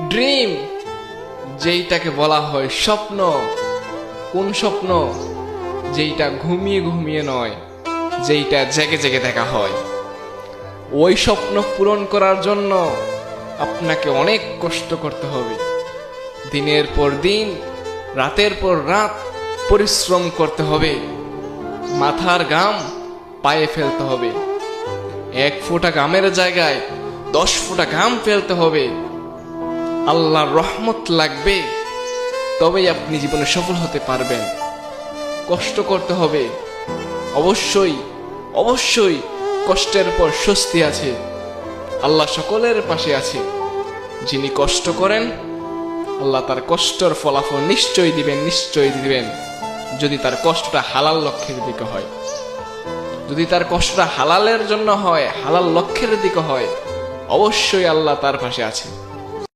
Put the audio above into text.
Dream যেইটাকে বলা হয় স্বপ্ন। কোন স্বপ্ন? যেইটা ঘুমিয়ে ঘুমিয়ে নয়, যেইটা জেগে জেগে দেখা হয়। ওই স্বপ্ন পূরণ করার জন্য আপনাকে অনেক কষ্ট করতে হবে। দিনের পর দিন, রাতের পর রাত পরিশ্রম করতে হবে। মাথার গাম পায়ে ফেলতে হবে। এক ফোঁটা গামের জায়গায় দশ ফোঁটা গাম ফেলতে হবে। আল্লাহর রহমত লাগবে, তবেই আপনি জীবনে সফল হতে পারবেন। কষ্ট করতে হবে। অবশ্যই অবশ্যই কষ্টের পর স্বস্তি আছে। আল্লাহ সকলের পাশে আছে। যিনি কষ্ট করেন, আল্লাহ তার কষ্টর ফলাফল নিশ্চয়ই দিবেন নিশ্চয়ই দিবেন। যদি তার কষ্টটা হালাল লক্ষ্যের দিকে হয়। যদি তার কষ্টটা হালালের জন্য হয়, হালাল লক্ষ্যের দিকে হয়, অবশ্যই আল্লাহ তার পাশে আছে।